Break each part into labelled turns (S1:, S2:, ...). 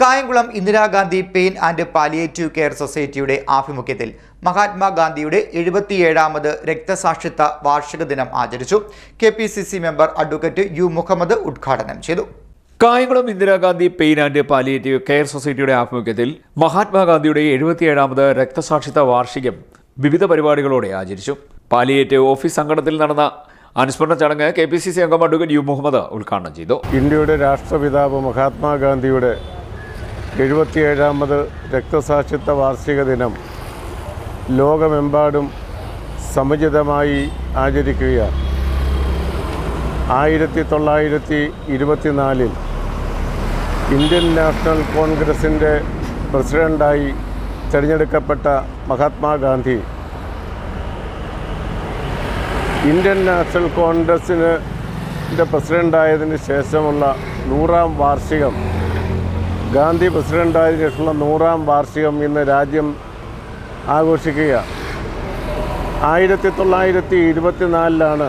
S1: Kayamkulam Indira Gandhi pain and palliative care സൊസൈറ്റിയുടെ ആഭിമുഖ്യത്തിൽ മഹാത്മാഗാന്ധിയുടെ എഴുപത്തിയേഴാമത് രക്തസാക്ഷിത്വ വാർഷിക ദിനം ആചരിച്ചു. K P C C member advocate U Muhammad ഉദ്ഘാടനം ചെയ്തു.
S2: Kayamkulam Indira Gandhi pain and palliative care സൊസൈറ്റിയുടെ ആഭിമുഖ്യത്തിൽ മഹാത്മാഗാന്ധിയുടെ എഴുപത്തിയേഴാമത് രക്തസാക്ഷിത്വ വാർഷികം വിവിധ പരിപാടികളോടെ ആചരിച്ചു. പാലിയേറ്റീവ് ഓഫീസ് സംഘടനത്തിൽ നടന്ന അനുസ്മരണ ചടങ്ങ് കെ പി സി സി അംഗം അഡ്വക്കേറ്റ് യു മുഹമ്മദ് ഉദ്ഘാടനം ചെയ്തു.
S3: ഇന്ത്യയുടെ രാഷ്ട്രപിതാവ് മഹാത്മാഗാന്ധിയുടെ എഴുപത്തിയേഴാമത് രക്തസാക്ഷിത്വ വാർഷിക ദിനം ലോകമെമ്പാടും സമുചിതമായി ആചരിക്കുകയാണ്. ആയിരത്തി തൊള്ളായിരത്തി ഇരുപത്തിനാലിൽ ഇന്ത്യൻ നാഷണൽ കോൺഗ്രസിന്റെ പ്രസിഡന്റായി തിരഞ്ഞെടുക്കപ്പെട്ട മഹാത്മാഗാന്ധി ഇന്ത്യൻ നാഷണൽ കോൺഗ്രസ്സിന് ന്റെ പ്രസിഡന്റായതിന് ശേഷമുള്ള നൂറാം വാർഷികം ഗാന്ധി പ്രസിഡന്റായതിനു ശേഷമുള്ള നൂറാം വാർഷികം ഇന്ന് രാജ്യം ആഘോഷിക്കുക ആയിരത്തി തൊള്ളായിരത്തി ഇരുപത്തിനാലിലാണ്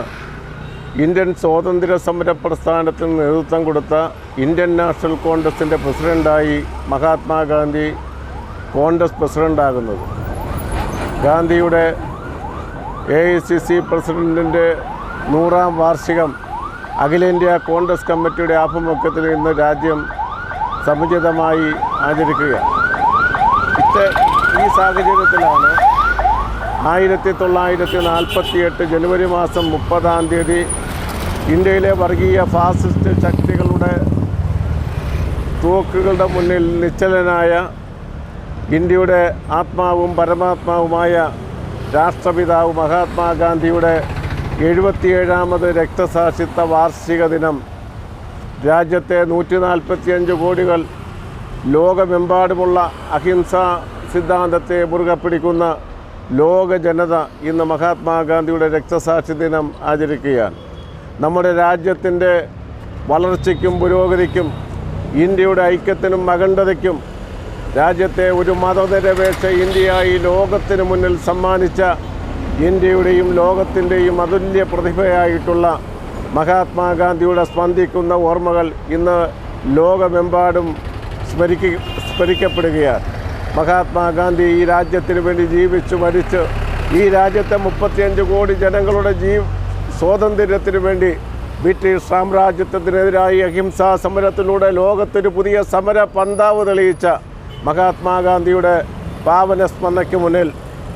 S3: ഇന്ത്യൻ സ്വാതന്ത്ര്യ സമര പ്രസ്ഥാനത്തിന് നേതൃത്വം കൊടുത്ത ഇന്ത്യൻ നാഷണൽ കോൺഗ്രസിന്റെ പ്രസിഡന്റായി മഹാത്മാഗാന്ധി കോൺഗ്രസ് പ്രസിഡന്റാകുന്നത് ഗാന്ധിയുടെ എ ഐ സി സി പ്രസിഡന്റിന്റെ നൂറാം വാർഷികം അഖിലേന്ത്യാ കോൺഗ്രസ് കമ്മിറ്റിയുടെ ആഭിമുഖ്യത്തിൽ ഇന്ന് രാജ്യം സമുചിതമായി ആചരിക്കുക. ഇത് ഈ സാഹചര്യത്തിലാണ് ആയിരത്തി തൊള്ളായിരത്തി നാൽപ്പത്തി എട്ട് ജനുവരി മാസം മുപ്പതാം തീയതി ഇന്ത്യയിലെ വർഗീയ ഫാസിസ്റ്റ് ശക്തികളുടെ തോക്കുകളുടെ മുന്നിൽ നിശ്ചലനായ ഇന്ത്യയുടെ ആത്മാവും പരമാത്മാവുമായ രാഷ്ട്രപിതാവ് മഹാത്മാഗാന്ധിയുടെ എഴുപത്തിയേഴാമത് രക്തസാക്ഷിത്വ വാർഷിക ദിനം രാജ്യത്തെ നൂറ്റി നാൽപ്പത്തിയഞ്ച് കോടികൾ ലോകമെമ്പാടുമുള്ള അഹിംസ സിദ്ധാന്തത്തെ മുറുകെ പിടിക്കുന്ന ലോക ജനത ഇന്ന് മഹാത്മാഗാന്ധിയുടെ രക്തസാക്ഷി ദിനം ആചരിക്കുകയാണ്. നമ്മുടെ രാജ്യത്തിന്റെ വളർച്ചയ്ക്കും പുരോഗതിക്കും ഇന്ത്യയുടെ ഐക്യത്തിനും അഖണ്ഡതയ്ക്കും രാജ്യത്തെ ഒരു മതനിരപേക്ഷ ഇന്ത്യയായി ലോകത്തിന് മുന്നിൽ സമ്മാനിച്ച ഇന്ത്യയുടെയും ലോകത്തിന്റെയും അതുല്യ പ്രതിഭയായിട്ടുള്ള മഹാത്മാഗാന്ധിയുടെ സ്പന്ദിക്കുന്ന ഓർമ്മകൾ ഇന്ന് ലോകമെമ്പാടും സ്മരിക്ക സ്മരിക്കപ്പെടുകയാണ്. മഹാത്മാഗാന്ധി ഈ രാജ്യത്തിന് വേണ്ടി ജീവിച്ചു മരിച്ച് ഈ രാജ്യത്തെ മുപ്പത്തിയഞ്ച് കോടി ജനങ്ങളുടെ ജീ സ്വാതന്ത്ര്യത്തിന് വേണ്ടി ബ്രിട്ടീഷ് സാമ്രാജ്യത്വത്തിനെതിരായി അഹിംസാ സമരത്തിലൂടെ ലോകത്തൊരു പുതിയ സമര പന്താവ് തെളിയിച്ച മഹാത്മാഗാന്ധിയുടെ പാവന സ്മരണയ്ക്ക് മുന്നിൽ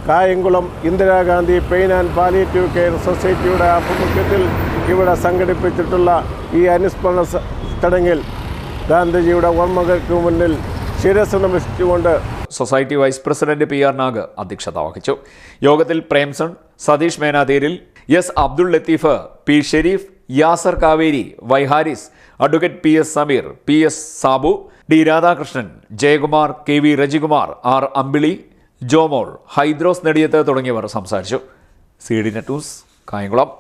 S3: Kayamkulam Indira Gandhi pain and palliative care സൊസൈറ്റിയുടെ ആഭിമുഖ്യത്തിൽ ഇവിടെ സംഘടിപ്പിച്ചിട്ടുള്ള ഈ അനുസ്മരണ ചടങ്ങിൽ ഗാന്ധിജിയുടെ ഓർമ്മകൾക്ക് മുന്നിൽ ശിരസ് നമിച്ചുകൊണ്ട്
S2: society vice president P R Nag അധ്യക്ഷത വഹിച്ചു. യോഗത്തിൽ Premson Satheesh മേനാതീരിൽ S Abdul Latheef P Shareef Yasar Kaveri Y Haris advocate P S Sameer P S Sabu D Radhakrishnan Jayakumar K V Rajikumar R Ambili Jomol Hydros Nediyath തുടങ്ങിയവർ സംസാരിച്ചു. C D net news Kayamkulam.